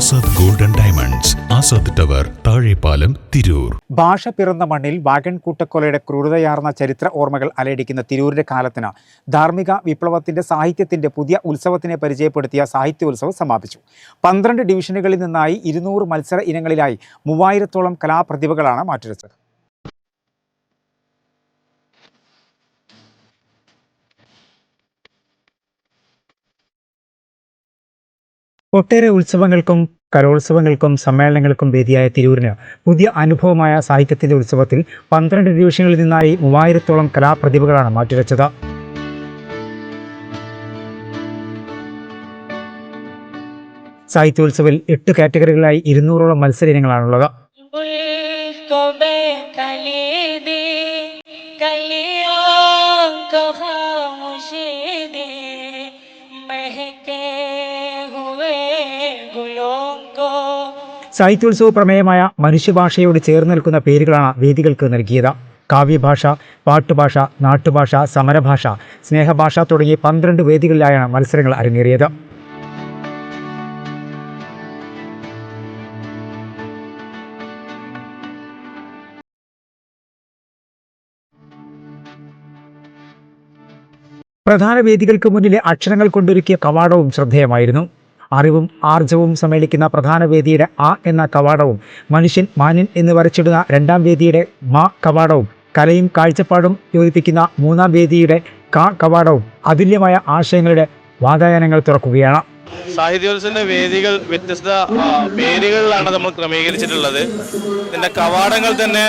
Azad golden diamonds Azad tower Thazhepalam Tirur. ഭാഷ പിറന്ന മണ്ണിൽ വാഗൺ കൂട്ടക്കൊലയുടെ ക്രൂരതയാർന്ന ചരിത്ര ഓർമ്മകൾ അലയടിക്കുന്ന തിരൂരിന്റെ കാലത്തിന് ധാർമ്മിക വിപ്ലവത്തിന്റെ സാഹിത്യത്തിന്റെ പുതിയ ഉത്സവത്തിനെ പരിചയപ്പെടുത്തിയ സാഹിത്യോത്സവം സമാപിച്ചു. പന്ത്രണ്ട് ഡിവിഷനുകളിൽ നിന്നായി ഇരുന്നൂറ് മത്സര ഇനങ്ങളിലായി മൂവായിരത്തോളം കലാപ്രതിഭകളാണ് മാറ്റുരച്ചത് ഒട്ടേറെ ഉത്സവങ്ങൾക്കും കലോത്സവങ്ങൾക്കും സമ്മേളനങ്ങൾക്കും വേദിയായ തിരൂരിന് പുതിയ അനുഭവമായ സാഹിത്യത്തിന്റെ ഉത്സവത്തിൽ പന്ത്രണ്ട് ഡിവിഷനുകളിൽ നിന്നായി മൂവായിരത്തോളം കലാപ്രതിഭകളാണ് മാറ്റിവെച്ചത്. സാഹിത്യോത്സവിൽ എട്ട് കാറ്റഗറികളായി ഇരുന്നൂറോളം മത്സര ഇനങ്ങളാണുള്ളത് को സാഹിത്യോത്സവ പ്രമേയമായ മനുഷ്യഭാഷയോട് ചേർന്ന് നിൽക്കുന്ന പേരുകളാണ് വേദികൾക്ക് നൽകിയത്. കാവ്യഭാഷ പാട്ടുഭാഷ നാട്ടുഭാഷ സമരഭാഷ സ്നേഹഭാഷ തുടങ്ങി പന്ത്രണ്ട് വേദികളിലായാണ് മത്സരങ്ങൾ അരങ്ങേറിയത്. പ്രധാന വേദികൾക്ക് മുന്നിലെ അക്ഷരങ്ങൾ കൊണ്ടൊരുക്കിയ കവാടവും ശ്രദ്ധേയമായിരുന്നു. അറിവും ആർജവും സമ്മേളിക്കുന്ന പ്രധാന വേദിയുടെ ആ എന്ന കവാടവും മനുഷ്യൻ മാന്യൻ എന്ന് വരച്ചിടുന്ന രണ്ടാം വേദിയുടെ മാ കവാടവും കലയും കാഴ്ചപ്പാടും യോജിപ്പിക്കുന്ന മൂന്നാം വേദിയുടെ കാ കവാടവും അതുല്യമായ ആശയങ്ങളുടെ വാതായനങ്ങൾ തുറക്കുകയാണ്. സാഹിത്യോത്സവത്തിന്റെ വേദികൾ വ്യത്യസ്ത പേരുകളിലാണ് നമ്മൾ ക്രമീകരിച്ചിട്ടുള്ളത്. ഇതിന്റെ കവാടങ്ങൾ തന്നെ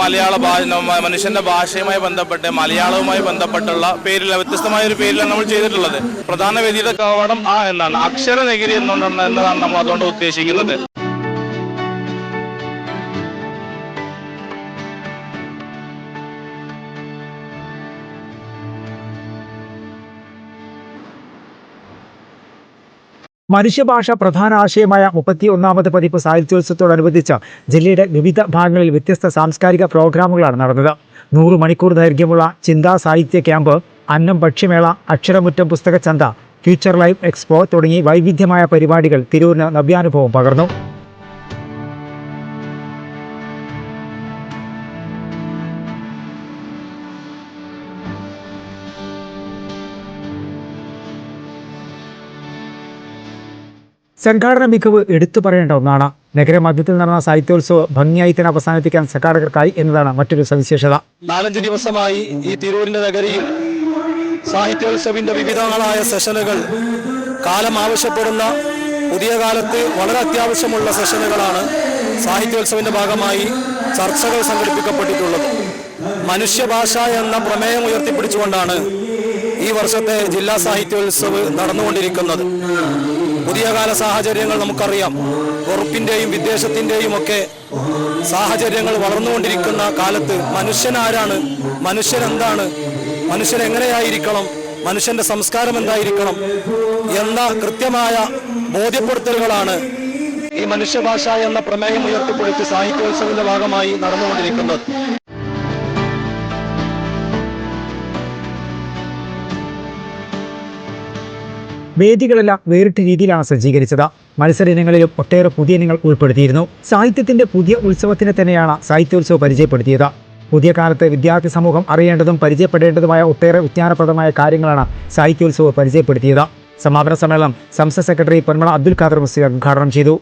മലയാള ഭാഷ മനുഷ്യന്റെ ഭാഷയുമായി ബന്ധപ്പെട്ട് മലയാളവുമായി ബന്ധപ്പെട്ടുള്ള പേരിൽ വ്യത്യസ്തമായ ഒരു പേരിലാണ് നമ്മൾ ചെയ്തിട്ടുള്ളത്. പ്രധാന വേദിയുടെ കവാടം ആ എന്നാണ്. അക്ഷര നഗരി എന്നുകൊണ്ടാണ് എന്നതാണ് നമ്മൾ അതുകൊണ്ട് ഉദ്ദേശിക്കുന്നത്. മനുഷ്യഭാഷ പ്രധാന ആശയമായ മുപ്പത്തി പതിപ്പ് സാഹിത്യോത്സവത്തോടനുബന്ധിച്ച് ജില്ലയുടെ വിവിധ ഭാഗങ്ങളിൽ വ്യത്യസ്ത സാംസ്കാരിക പ്രോഗ്രാമുകളാണ് നടന്നത്. നൂറ് മണിക്കൂർ ദൈർഘ്യമുള്ള ചിന്താ സാഹിത്യ ക്യാമ്പ് അന്നം ഭക്ഷ്യമേള അക്ഷരമുറ്റം പുസ്തകച്ചന്ത ഫ്യൂച്ചർ ലൈഫ് എക്സ്പോ തുടങ്ങി വൈവിധ്യമായ പരിപാടികൾ തിരൂരിന് നവ്യാനുഭവം പകർന്നു. സംഘാടന മികവ് എടുത്തു പറയേണ്ട ഒന്നാണ്. നഗരമധ്യത്തിൽ നടന്ന സാഹിത്യോത്സവം ഭംഗിയായി തന്നെ അവസാനിപ്പിക്കാൻ സംഘാടകർക്കായി എന്നതാണ് മറ്റൊരു സവിശേഷത. നാലഞ്ച് ദിവസമായി ഈ തിരൂരിന്റെ നഗരിയിൽ സാഹിത്യോത്സവിന്റെ വിവിധങ്ങളായ സെഷനുകൾ കാലം ആവശ്യപ്പെടുന്ന പുതിയ കാലത്ത് വളരെ അത്യാവശ്യമുള്ള സെഷനുകളാണ് സാഹിത്യോത്സവിന്റെ ഭാഗമായി ചർച്ചകൾ സംഘടിപ്പിക്കപ്പെട്ടിട്ടുള്ളത്. മനുഷ്യഭാഷ എന്ന പ്രമേയം ഉയർത്തിപ്പിടിച്ചുകൊണ്ടാണ് ഈ വർഷത്തെ ജില്ലാ സാഹിത്യോത്സവ് നടന്നുകൊണ്ടിരിക്കുന്നത്. പുതിയ കാല സാഹചര്യങ്ങൾ നമുക്കറിയാം. ഉറപ്പിന്റെയും വിദ്വേഷത്തിന്റെയും ഒക്കെ സാഹചര്യങ്ങൾ വളർന്നുകൊണ്ടിരിക്കുന്ന കാലത്ത് മനുഷ്യൻ ആരാണ് മനുഷ്യൻ എന്താണ് മനുഷ്യൻ എങ്ങനെയായിരിക്കണം മനുഷ്യന്റെ സംസ്കാരം എന്തായിരിക്കണം? എന്ന കൃത്യമായ ബോധ്യപ്പെടുത്തലുകളാണ് ഈ മനുഷ്യഭാഷ എന്ന പ്രമേയം ഉയർത്തിപ്പിടിച്ച് സാഹിത്യോത്സവത്തിന്റെ ഭാഗമായി നടന്നുകൊണ്ടിരിക്കുന്നത്. വേദികളെല്ലാം വേറിട്ട രീതിയിലാണ് സജ്ജീകരിച്ചത്. മത്സര ഇനങ്ങളിലും ഒട്ടേറെ പുതിയ ഇനങ്ങൾ ഉൾപ്പെടുത്തിയിരുന്നു. സാഹിത്യത്തിന്റെ പുതിയ ഉത്സവത്തിനെ തന്നെയാണ് സാഹിത്യോത്സവം പരിചയപ്പെടുത്തിയത്. പുതിയ കാലത്ത് വിദ്യാർത്ഥി സമൂഹം അറിയേണ്ടതും പരിചയപ്പെടേണ്ടതുമായ ഒട്ടേറെ വിജ്ഞാനപ്രദമായ കാര്യങ്ങളാണ് സാഹിത്യോത്സവം പരിചയപ്പെടുത്തിയത്. സമാപന സമ്മേളനം സംസ്ഥാന സെക്രട്ടറി പൊന്മള അബ്ദുൽ ഖാദർ മുസ്ലിം ഉദ്ഘാടനം ചെയ്തു.